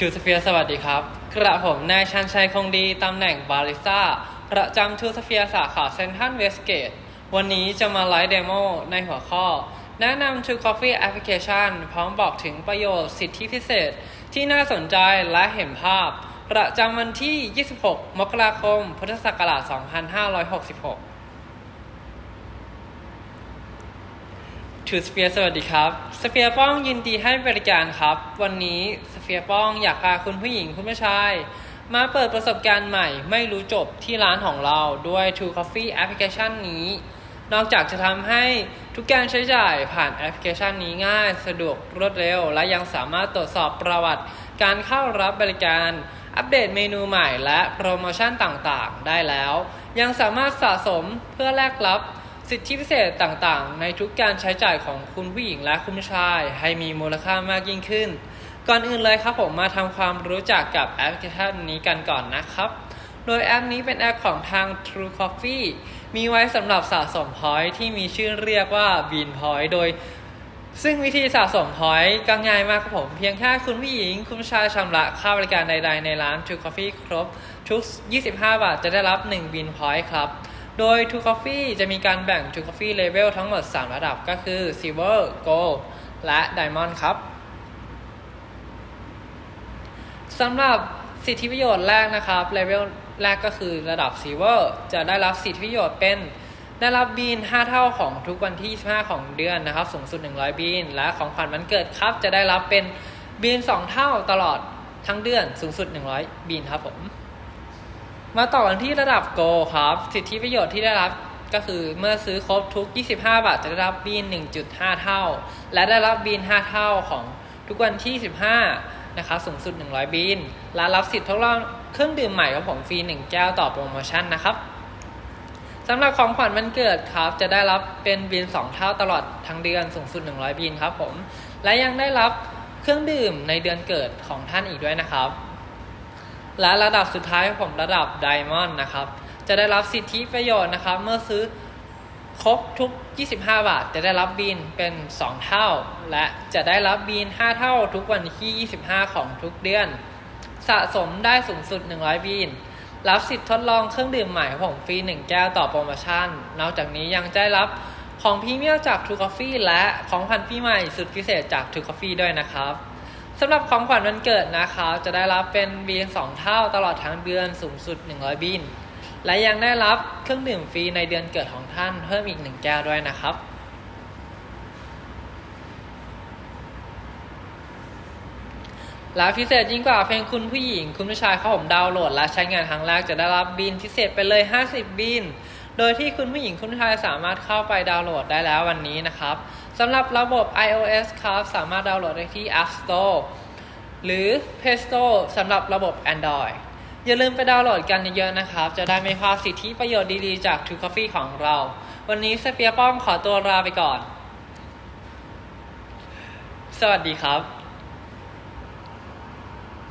ทูสเฟียสวัสดีครับ กระผมนายชันชัยคงดี ตำแหน่งบาริสต้าประจำทูสเฟียสาขาเซนทันเวสเกต วันนี้จะมาไลฟ์เดโมในหัวข้อ แนะนำ True Coffee Application พร้อมบอกถึงประโยชน์สิทธิพิเศษ ที่น่าสนใจและเห็นภาพ ประจำวันที่ 26 มกราคม พุทธศักราช 2566 ทูสเฟียสวัสดีครับสเฟียป้องยินดีให้บริการครับ วันนี้สเฟียป้องอยากพาคุณผู้หญิงคุณผู้ชาย มาเปิดประสบการณ์ใหม่ไม่รู้จบที่ร้านของเราด้วย True Coffee Application นี้ นอกจากจะทำให้ทุกการใช้จ่ายผ่านแอปพลิเคชันนี้ง่าย สะดวกรวดเร็ว และยังสามารถตรวจสอบประวัติ การเข้ารับบริการ อัปเดตเมนูใหม่และโปรโมชั่นต่างๆ ได้แล้ว ยังสามารถสะสมเพื่อแลกรับ สิทธิพิเศษต่างๆ ในทุกการใช้จ่ายของคุณผู้หญิงและคุณผู้ชาย ให้มีมูลค่ามากยิ่งขึ้น ก่อนอื่นเลยครับผมมาทำความรู้จักกับแอปพลิเคชันนี้กันก่อนนะครับ โดยแอปนี้เป็นแอปของทาง True Coffee มีไว้สำหรับสะสมพอยต์ที่มีชื่อเรียกว่า Bean Point โดย ซึ่งวิธีสะสมพอยต์ก็ง่ายมากครับผม เพียงแค่คุณผู้หญิง คุณผู้ชายชำระค่าบริการใด ๆ ในร้าน True Coffee ครบทุก 25 บาทจะได้รับ 1 Bean Point ครับ โดย True Coffee จะมีการแบ่ง True Coffee Level ทั้งหมด 3 ระดับก็คือ Silver Gold และ Diamond ครับสำหรับสิทธิประโยชน์แรกนะครับเลเวลแรกก็คือระดับ Silver จะได้รับสิทธิประโยชน์เป็นได้รับบีน 5 เท่าของทุกวันที่ 25 ของเดือนนะครับ สูงสุด 100 บีน และของขวัญวันเกิดครับ จะได้รับเป็นบีน 2 เท่าตลอดทั้งเดือน สูงสุด 100 บีนครับผม มาต่อกันที่ระดับ Go ครับ สิทธิประโยชน์ที่ได้รับก็คือเมื่อซื้อครบทุก 25 บาทจะได้รับบีน 1.5 เท่า และได้รับบีน 5 เท่าของทุกวันที่ 15 นะครับสูงสุด 100 บีน และรับสิทธิ์ทดลองเครื่องดื่มใหม่ของผมฟรี 1 แก้วต่อโปรโมชั่นนะครับสำหรับของขวัญวันเกิดครับ จะได้รับเป็นบีน2 เท่าตลอดทั้งเดือนสูงสุด 100บีนครับผม และยังได้รับเครื่องดื่มในเดือนเกิดของท่านอีกด้วยนะครับ และระดับสุดท้ายของผมระดับไดมอนด์นะครับ จะได้รับสิทธิประโยชน์นะครับ เมื่อซื้อครบทุก 25 บาท จะได้รับบีนเป็น 2 เท่า และจะได้รับบีน5 เท่าทุกวันที่ 25 ของทุกเดือน สะสมได้สูงสุด 100บีนรับสิทธิ์ทดลองเครื่องดื่มใหม่ของฟรี 1 แก้วต่อโปรโมชั่น นอกจากนี้ยังได้รับของพรีเมียมจาก True Coffee และของพันปีใหม่สุดพิเศษจาก True Coffee ด้วยนะครับ สำหรับของขวัญวันเกิดนะครับจะได้รับเป็นบีน2เท่าตลอดทั้งเดือนสูงสุด 100บีนและยังได้รับเครื่องดื่มฟรีในเดือนเกิดของท่านเพิ่มอีก1แก้วด้วยนะครับและพิเศษยิ่งกว่าเพลงคุณผู้หญิง คุณผู้ชายเขาผมดาวน์โหลด และใช้งานครั้งแรกจะได้รับบินพิเศษไปเลย 50 บิน โดยที่คุณผู้หญิงคุณผู้ชายสามารถเข้าไปดาวน์โหลดได้แล้ววันนี้นะครับ สำหรับระบบ iOS ครับ สามารถดาวน์โหลดได้ที่ App Store หรือ Play Store สำหรับระบบ Android อย่าลืมไปดาวน์โหลดกันเยอะๆนะครับ จะได้ไม่พลาดสิทธิประโยชน์ดีๆจาก True Coffee ของเรา วันนี้สเปีย์ป้อมขอตัวลาไปก่อน สวัสดีครับ